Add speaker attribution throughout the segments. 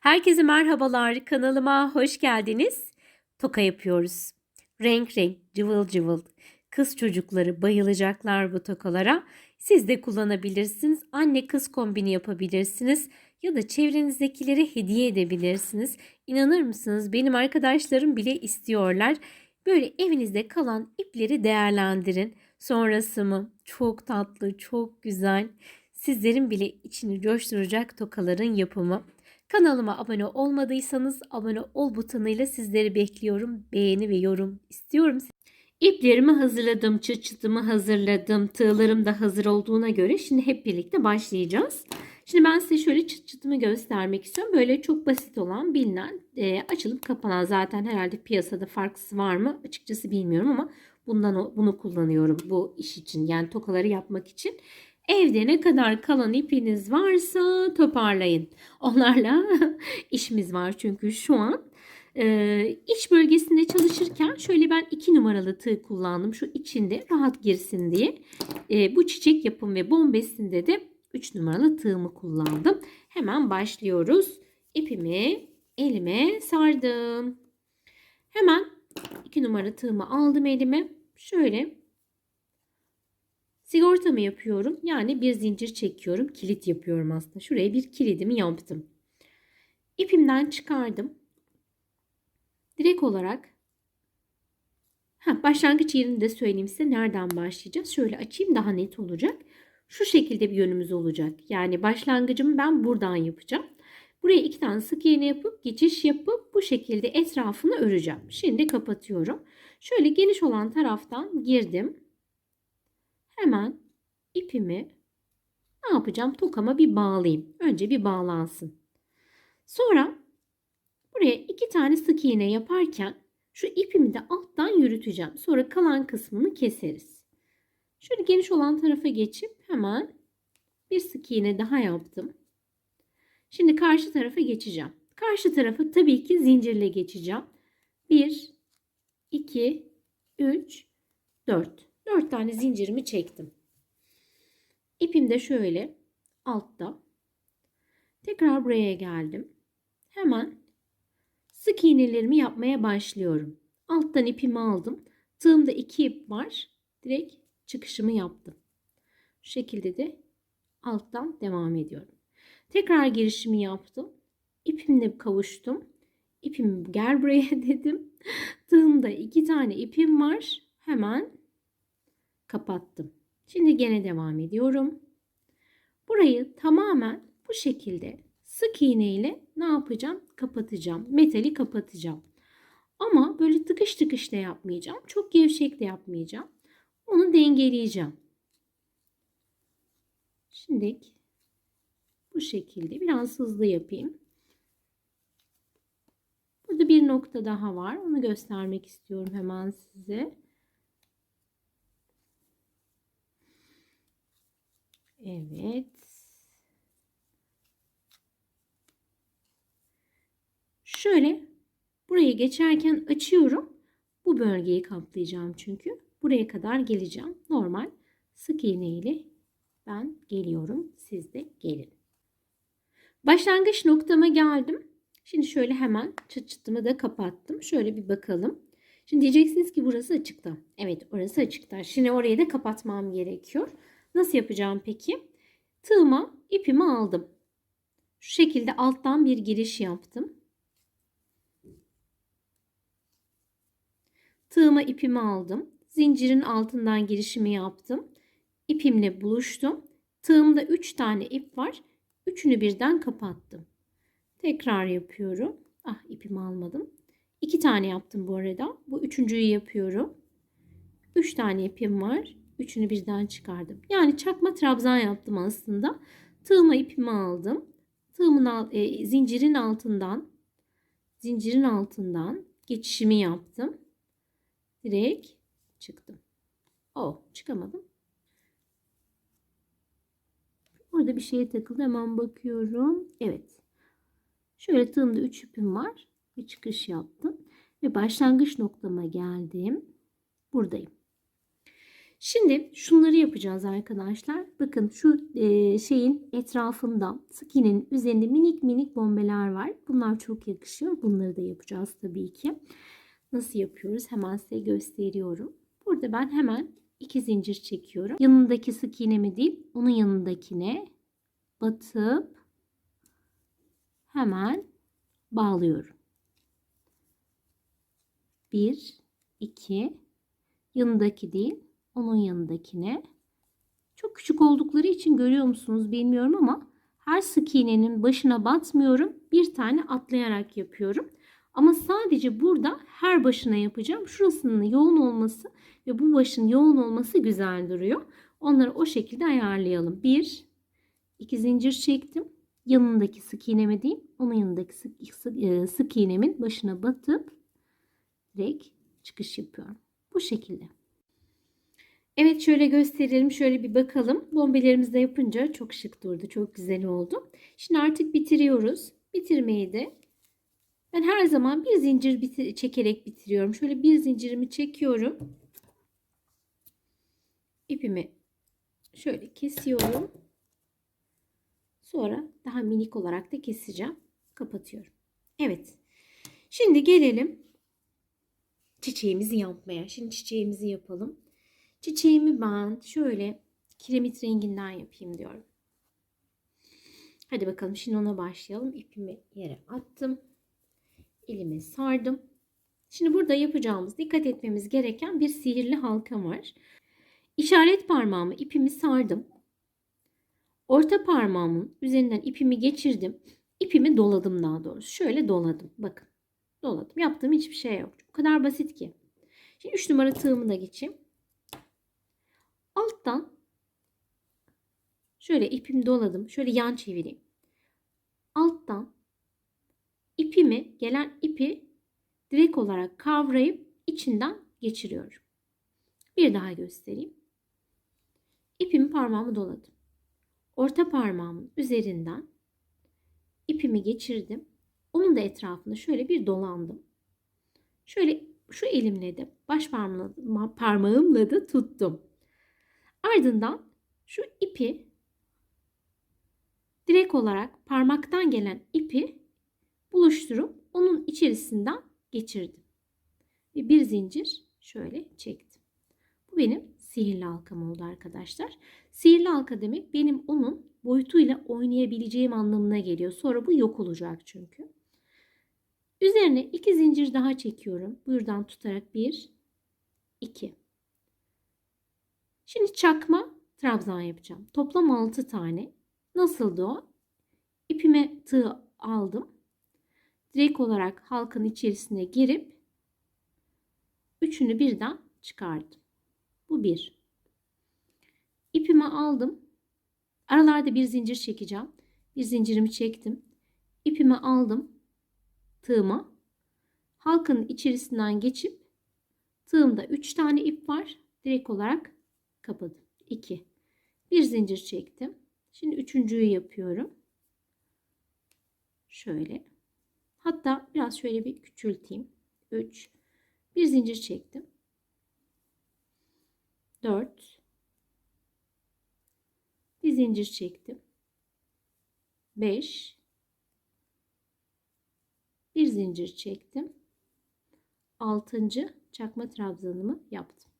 Speaker 1: Herkese merhabalar. Kanalıma hoş geldiniz. Toka yapıyoruz. Renk renk, cıvıl cıvıl. Kız çocukları bayılacaklar bu tokalara. Siz de kullanabilirsiniz. Anne kız kombini yapabilirsiniz. Ya da çevrenizdekilere hediye edebilirsiniz. İnanır mısınız? Benim arkadaşlarım bile istiyorlar. Böyle evinizde kalan ipleri değerlendirin. Sonrası mı? Çok tatlı, çok güzel. Sizlerin bile içini coşturacak tokaların yapımı. Kanalıma abone olmadıysanız abone ol butonuyla sizleri bekliyorum. Beğeni ve yorum istiyorum. İplerimi hazırladım, çıt çıtımı hazırladım, tığlarım da hazır olduğuna göre şimdi hep birlikte başlayacağız. Şimdi ben size şöyle çıt çıtımı göstermek istiyorum. Böyle çok basit olan, bilinen, e, açılıp kapanan zaten herhalde piyasada farklısı var mı açıkçası bilmiyorum ama bundan bunu kullanıyorum bu iş için. Yani tokaları yapmak için. Evde ne kadar kalan ipiniz varsa toparlayın. Onlarla işimiz var çünkü şu an. Ee, iç bölgesinde çalışırken şöyle ben iki numaralı tığ kullandım. Şu içinde rahat girsin diye. Ee, bu çiçek yapım ve bombesinde de 3 numaralı tığımı kullandım. Hemen başlıyoruz. İpimi elime sardım. Hemen 2 numara tığımı aldım elime. Şöyle sigortamı yapıyorum. Yani bir zincir çekiyorum. Kilit yapıyorum aslında. Şuraya bir kilidimi yaptım. İpimden çıkardım. Direkt olarak ha, başlangıç yerini de söyleyeyim size nereden başlayacağız. Şöyle açayım daha net olacak. Şu şekilde bir yönümüz olacak. Yani başlangıcımı ben buradan yapacağım. Buraya iki tane sık iğne yapıp geçiş yapıp bu şekilde etrafını öreceğim. Şimdi kapatıyorum. Şöyle geniş olan taraftan girdim. Hemen ipimi ne yapacağım? Tokama bir bağlayayım. Önce bir bağlansın. Sonra buraya iki tane sık iğne yaparken şu ipimi de alttan yürüteceğim. Sonra kalan kısmını keseriz. Şöyle geniş olan tarafa geçip hemen bir sık iğne daha yaptım. Şimdi karşı tarafa geçeceğim. Karşı tarafı tabii ki zincirle geçeceğim. 1, 2, 3, 4. 4 tane zincirimi çektim. İpim de şöyle altta. Tekrar buraya geldim. Hemen sık iğnelerimi yapmaya başlıyorum. Alttan ipimi aldım. Tığımda iki ip var. Direkt çıkışımı yaptım. Şu şekilde de alttan devam ediyorum. Tekrar girişimi yaptım. İpimle kavuştum. İpimi gel buraya dedim. Tığımda iki tane ipim var. Hemen kapattım. Şimdi gene devam ediyorum. Burayı tamamen bu şekilde sık iğne ile ne yapacağım? Kapatacağım. Metali kapatacağım. Ama böyle tıkış tıkış da yapmayacağım. Çok gevşek de yapmayacağım. Onu dengeleyeceğim. Şimdi bu şekilde biraz hızlı yapayım. Burada bir nokta daha var. Onu göstermek istiyorum hemen size. Evet. Şöyle burayı geçerken açıyorum. Bu bölgeyi kaplayacağım çünkü. Buraya kadar geleceğim. Normal sık iğne ile ben geliyorum. Siz de gelin. Başlangıç noktama geldim. Şimdi şöyle hemen çıt çıtımı da kapattım. Şöyle bir bakalım. Şimdi diyeceksiniz ki burası açıkta. Evet orası açıkta. Şimdi orayı da kapatmam gerekiyor. Nasıl yapacağım peki? Tığıma ipimi aldım. Şu şekilde alttan bir giriş yaptım. Tığıma ipimi aldım. Zincirin altından girişimi yaptım. İpimle buluştum. Tığımda 3 tane ip var. Üçünü birden kapattım. Tekrar yapıyorum. Ah ipimi almadım. 2 tane yaptım bu arada. Bu üçüncüyü yapıyorum. 3 tane ipim var. Üçünü birden çıkardım. Yani çakma trabzan yaptım aslında. Tığıma ipimi aldım. Tığımın al- e, zincirin altından zincirin altından geçişimi yaptım. Direkt çıktım. Oh çıkamadım. Orada bir şeye takıldı. Hemen bakıyorum. Evet. Şöyle tığımda 3 ipim var. Bir çıkış yaptım. Ve başlangıç noktama geldim. Buradayım. Şimdi şunları yapacağız arkadaşlar. Bakın şu e, şeyin etrafında sık iğnenin üzerinde minik minik bombeler var. Bunlar çok yakışıyor. Bunları da yapacağız tabii ki. Nasıl yapıyoruz? Hemen size gösteriyorum. Burada ben hemen iki zincir çekiyorum. Yanındaki sık değil, onun yanındakine batıp hemen bağlıyorum. 1 2 yanındaki değil, onun yanındakine. Çok küçük oldukları için görüyor musunuz bilmiyorum ama her sık iğnenin başına batmıyorum. Bir tane atlayarak yapıyorum. Ama sadece burada her başına yapacağım. Şurasının yoğun olması ve bu başın yoğun olması güzel duruyor. Onları o şekilde ayarlayalım. Bir, iki zincir çektim. Yanındaki sık iğnemi değil, onun yanındaki sık, sık, e, sık iğnemin başına batıp direkt çıkış yapıyorum. Bu şekilde. Evet şöyle gösterelim. Şöyle bir bakalım. Bombelerimizi de yapınca çok şık durdu. Çok güzel oldu. Şimdi artık bitiriyoruz. Bitirmeyi de ben her zaman bir zincir bitir çekerek bitiriyorum. Şöyle bir zincirimi çekiyorum. İpimi şöyle kesiyorum. Sonra daha minik olarak da keseceğim. Kapatıyorum. Evet. Şimdi gelelim çiçeğimizi yapmaya. Şimdi çiçeğimizi yapalım. Çiçeğimi ben şöyle kiremit renginden yapayım diyorum. Hadi bakalım şimdi ona başlayalım. İpimi yere attım. Elime sardım. Şimdi burada yapacağımız, dikkat etmemiz gereken bir sihirli halka var. İşaret parmağımı ipimi sardım. Orta parmağımın üzerinden ipimi geçirdim. İpimi doladım daha doğrusu. Şöyle doladım. Bakın. Doladım. Yaptığım hiçbir şey yok. O kadar basit ki. Şimdi 3 numara tığımı da geçeyim. Alttan şöyle ipimi doladım. Şöyle yan çevireyim. Alttan ipimi gelen ipi direkt olarak kavrayıp içinden geçiriyorum. Bir daha göstereyim. İpimi parmağımı doladım. Orta parmağımın üzerinden ipimi geçirdim. Onun da etrafında şöyle bir dolandım. Şöyle şu elimle de baş parmağımla, da tuttum. Ardından şu ipi direkt olarak parmaktan gelen ipi buluşturup onun içerisinden geçirdim. Ve bir zincir şöyle çektim. Bu benim sihirli halkam oldu arkadaşlar. Sihirli halka demek benim onun boyutuyla oynayabileceğim anlamına geliyor. Sonra bu yok olacak çünkü. Üzerine iki zincir daha çekiyorum. Buradan tutarak bir, iki. Şimdi çakma trabzan yapacağım. Toplam 6 tane. Nasıldı o? İpime tığ aldım. Direkt olarak halkanın içerisine girip üçünü birden çıkardım. Bu bir. İpimi aldım. Aralarda bir zincir çekeceğim. Bir zincirimi çektim. İpimi aldım. Tığıma. Halkanın içerisinden geçip tığımda 3 tane ip var. Direkt olarak kapadım. 2. Bir zincir çektim. Şimdi üçüncüyü yapıyorum. Şöyle. Hatta biraz şöyle bir küçülteyim. 3. Bir zincir çektim. 4. Bir zincir çektim. 5. Bir zincir çektim. 6. çakma trabzanımı yaptım.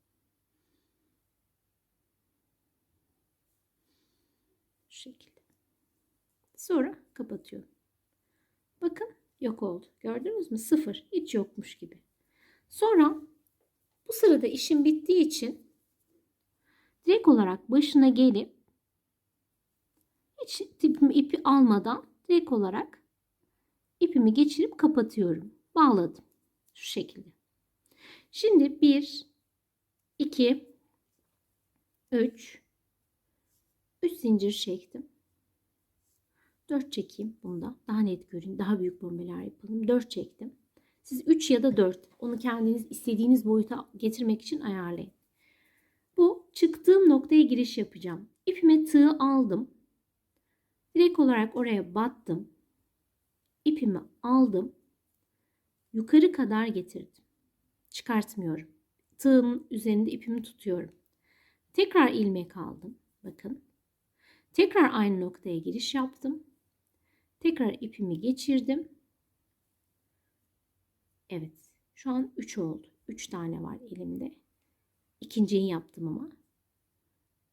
Speaker 1: Şu şekilde. Sonra kapatıyorum. Bakın yok oldu. Gördünüz mü? Sıfır. Hiç yokmuş gibi. Sonra bu sırada işim bittiği için direkt olarak başına gelip hiç ipimi ipi almadan direkt olarak ipimi geçirip kapatıyorum. Bağladım. Şu şekilde. Şimdi 1 2 3 3 zincir çektim. 4 çekeyim bunda. Daha net görün. Daha büyük bombeler yapalım. 4 çektim. Siz 3 ya da 4. Onu kendiniz istediğiniz boyuta getirmek için ayarlayın. Bu çıktığım noktaya giriş yapacağım. İpime tığ aldım. Direkt olarak oraya battım. İpimi aldım. Yukarı kadar getirdim. Çıkartmıyorum. Tığımın üzerinde ipimi tutuyorum. Tekrar ilmek aldım. Bakın. Tekrar aynı noktaya giriş yaptım. Tekrar ipimi geçirdim. Evet. Şu an 3 oldu. 3 tane var elimde. İkinciyi yaptım ama.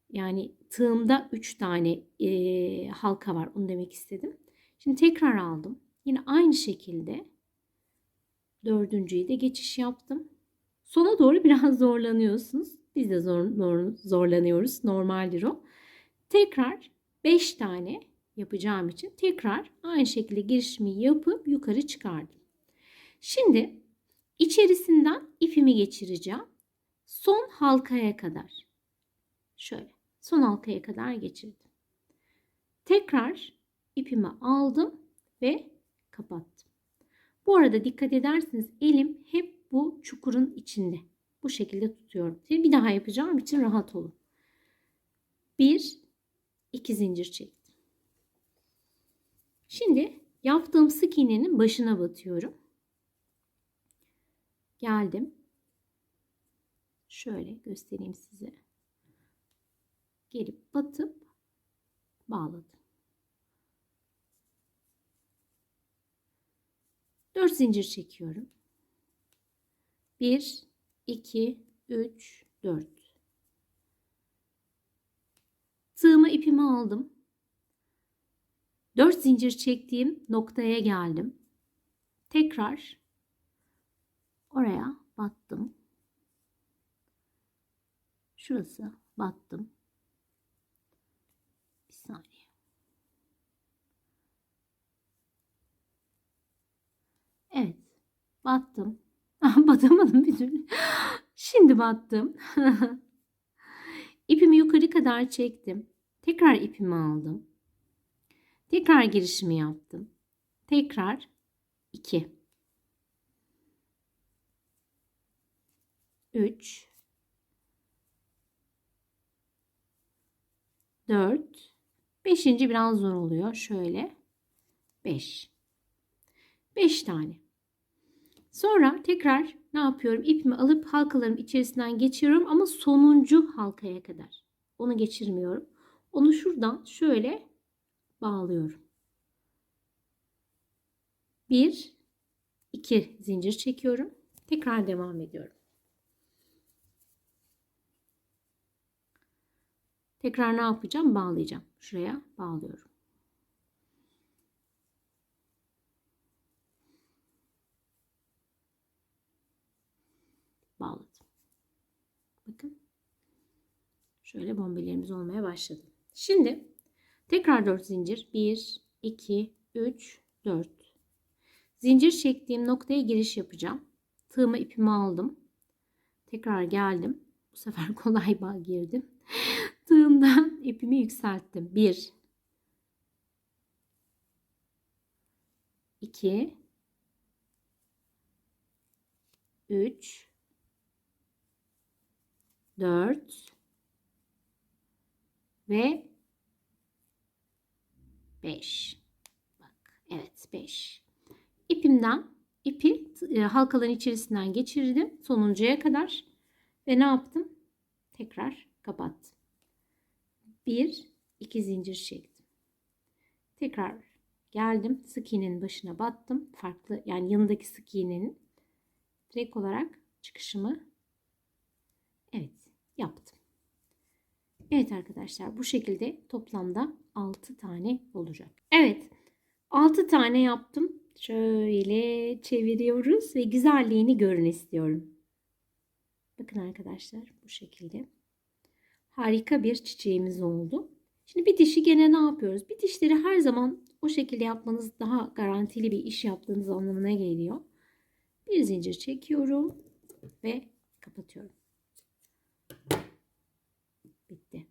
Speaker 1: Yani tığımda 3 tane e, halka var. Onu demek istedim. Şimdi tekrar aldım. Yine aynı şekilde dördüncüyü de geçiş yaptım. Sona doğru biraz zorlanıyorsunuz. Biz de zor, zor, zorlanıyoruz. Normaldir o. Tekrar 5 tane yapacağım için tekrar aynı şekilde girişimi yapıp yukarı çıkardım. Şimdi içerisinden ipimi geçireceğim. Son halkaya kadar. Şöyle son halkaya kadar geçirdim. Tekrar ipimi aldım ve kapattım. Bu arada dikkat ederseniz elim hep bu çukurun içinde. Bu şekilde tutuyorum. Bir daha yapacağım için rahat olun. Bir, iki zincir çektim. Şimdi yaptığım sık iğnenin başına batıyorum. Geldim. Şöyle göstereyim size. Gelip batıp bağladım. 4 zincir çekiyorum. 1 2 3 4 Tığımı ipimi aldım. 4 zincir çektiğim noktaya geldim. Tekrar oraya battım. Şurası battım. Bir saniye. Evet. Battım. Batamadım bir türlü. Şimdi battım. İpimi yukarı kadar çektim. Tekrar ipimi aldım. Tekrar girişimi yaptım. Tekrar 2 3 4 5. biraz zor oluyor. Şöyle 5 5 tane. Sonra tekrar ne yapıyorum? İpimi alıp halkaların içerisinden geçiriyorum ama sonuncu halkaya kadar. Onu geçirmiyorum. Onu şuradan şöyle bağlıyorum. Bir, iki zincir çekiyorum. Tekrar devam ediyorum. Tekrar ne yapacağım? Bağlayacağım. Şuraya bağlıyorum. Bağladım. Bakın. Şöyle bombelerimiz olmaya başladı. Şimdi tekrar 4 zincir. 1, 2, 3, 4. Zincir çektiğim noktaya giriş yapacağım. Tığımı ipimi aldım. Tekrar geldim. Bu sefer kolay bağ girdim. Tığımdan ipimi yükselttim. 1 2 3 4 ve 5. Bak, evet 5. İpimden ipi e, halkaların içerisinden geçirdim sonuncuya kadar ve ne yaptım? Tekrar kapattım. 1 2 zincir çektim. Tekrar geldim. Sık iğnenin başına battım. Farklı yani yanındaki sık iğnenin direkt olarak çıkışımı evet yaptım. Evet arkadaşlar bu şekilde toplamda 6 tane olacak. Evet 6 tane yaptım. Şöyle çeviriyoruz ve güzelliğini görün istiyorum. Bakın arkadaşlar bu şekilde. Harika bir çiçeğimiz oldu. Şimdi bir dişi gene ne yapıyoruz? Bir dişleri her zaman o şekilde yapmanız daha garantili bir iş yaptığınız anlamına geliyor. Bir zincir çekiyorum ve kapatıyorum. Bitti.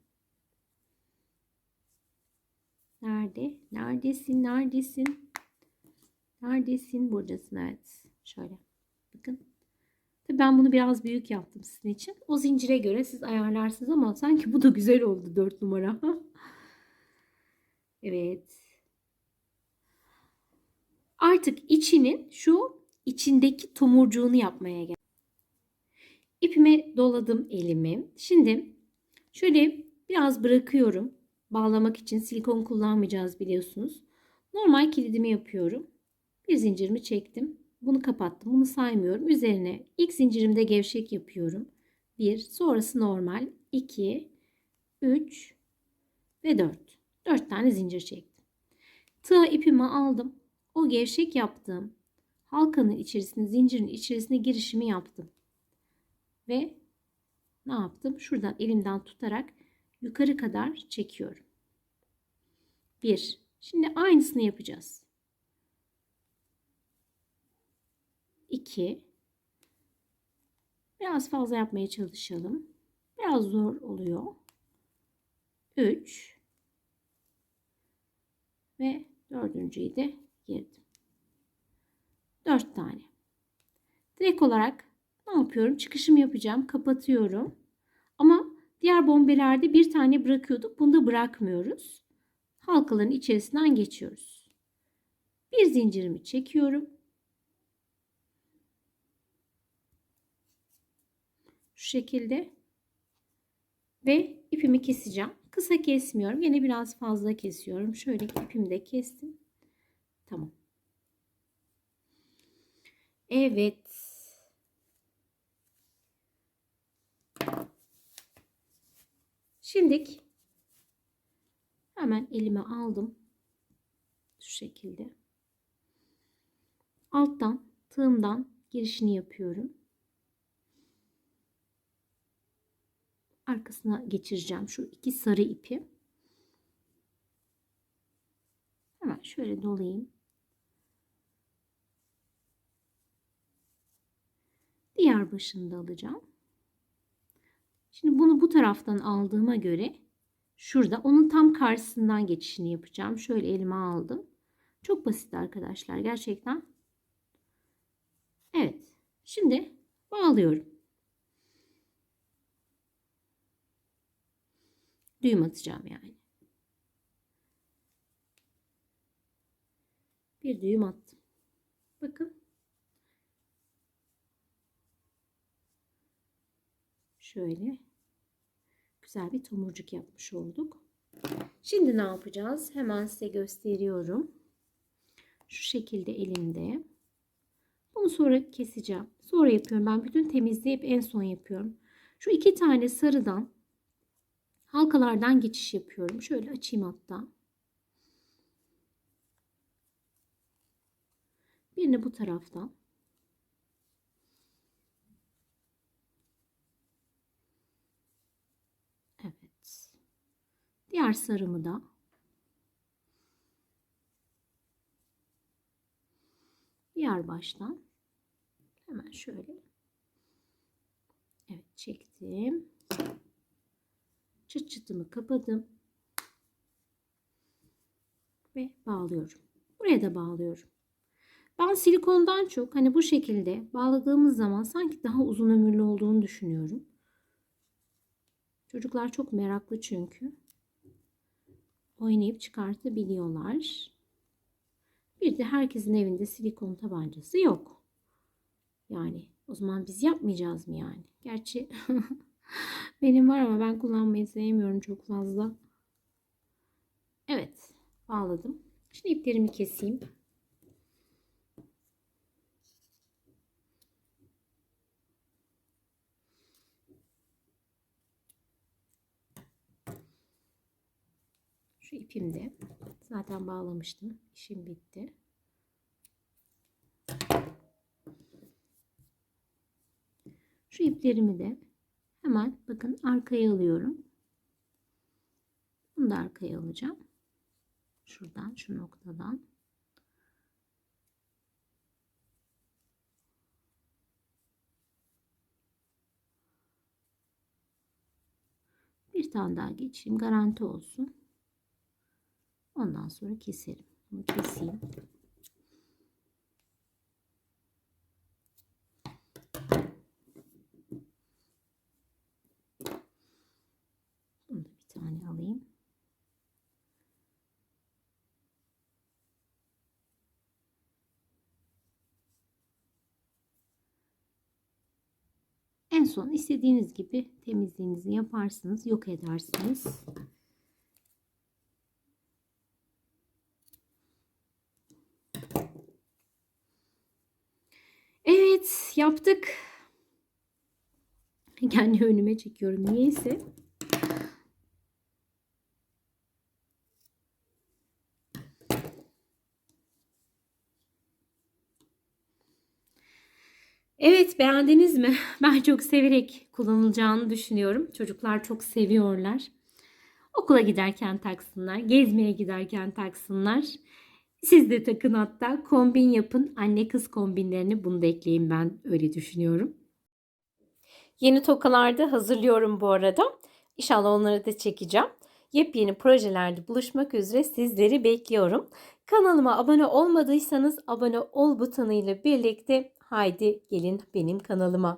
Speaker 1: Nerede? Neredesin? Neredesin? Neredesin? Buradasın. Evet. Şöyle. Bakın. Tabii ben bunu biraz büyük yaptım sizin için. O zincire göre siz ayarlarsınız ama sanki bu da güzel oldu 4 numara. evet. Artık içinin şu içindeki tomurcuğunu yapmaya gel. İpime doladım elimi. Şimdi Şöyle biraz bırakıyorum. Bağlamak için silikon kullanmayacağız biliyorsunuz. Normal kilidimi yapıyorum. Bir zincirimi çektim. Bunu kapattım. Bunu saymıyorum. Üzerine ilk zincirimde gevşek yapıyorum. 1, sonrası normal. 2, 3 ve 4. 4 tane zincir çektim. Tığ ipimi aldım. O gevşek yaptığım halkanın içerisine, zincirin içerisine girişimi yaptım. Ve ne yaptım? Şuradan elimden tutarak yukarı kadar çekiyorum. 1. Şimdi aynısını yapacağız. 2. Biraz fazla yapmaya çalışalım. Biraz zor oluyor. 3 ve dördüncüyü de girdim. 4 tane. Direkt olarak ne yapıyorum? Çıkışımı yapacağım. Kapatıyorum. Diğer bombelerde bir tane bırakıyorduk. Bunda bırakmıyoruz. Halkaların içerisinden geçiyoruz. Bir zincirimi çekiyorum. Şu şekilde. Ve ipimi keseceğim. Kısa kesmiyorum. Yine biraz fazla kesiyorum. Şöyle ipimi de kestim. Tamam. Evet. Şimdilik hemen elime aldım. Şu şekilde. Alttan tığımdan girişini yapıyorum. Arkasına geçireceğim şu iki sarı ipi. Hemen şöyle dolayayım. Diğer başını da alacağım. Şimdi bunu bu taraftan aldığıma göre şurada onun tam karşısından geçişini yapacağım. Şöyle elime aldım. Çok basit arkadaşlar gerçekten. Evet. Şimdi bağlıyorum. Düğüm atacağım yani. Bir düğüm attım. Bakın. Şöyle güzel bir tomurcuk yapmış olduk. Şimdi ne yapacağız? Hemen size gösteriyorum. Şu şekilde elimde. Bunu sonra keseceğim. Sonra yapıyorum. Ben bütün temizleyip en son yapıyorum. Şu iki tane sarıdan halkalardan geçiş yapıyorum. Şöyle açayım hatta. Birini bu taraftan. Evet. Diğer sarımı da. Diğer baştan. Hemen şöyle. Evet çektim. Çıt çıtımı kapadım. Ve bağlıyorum. Buraya da bağlıyorum. Ben silikondan çok hani bu şekilde bağladığımız zaman sanki daha uzun ömürlü olduğunu düşünüyorum. Çocuklar çok meraklı çünkü oynayıp çıkartabiliyorlar bir de herkesin evinde silikon tabancası yok. Yani o zaman biz yapmayacağız mı yani? Gerçi benim var ama ben kullanmayı sevmiyorum çok fazla. Evet bağladım. Şimdi iplerimi keseyim. Şu ipim de zaten bağlamıştım. İşim bitti. Şu iplerimi de hemen bakın arkaya alıyorum. Bunu da arkaya alacağım. Şuradan şu noktadan. Bir tane daha geçeyim garanti olsun. Ondan sonra keserim. Bunu keseyim. Bir tane alayım. En son istediğiniz gibi temizliğinizi yaparsınız, yok edersiniz. Yaptık. Kendi önüme çekiyorum niyeyse. Evet beğendiniz mi? Ben çok severek kullanılacağını düşünüyorum. Çocuklar çok seviyorlar. Okula giderken taksınlar, gezmeye giderken taksınlar. Siz de takın hatta kombin yapın. Anne kız kombinlerini bunu da ekleyin ben öyle düşünüyorum. Yeni tokalarda hazırlıyorum bu arada. İnşallah onları da çekeceğim. Yepyeni projelerde buluşmak üzere sizleri bekliyorum. Kanalıma abone olmadıysanız abone ol butonuyla birlikte haydi gelin benim kanalıma.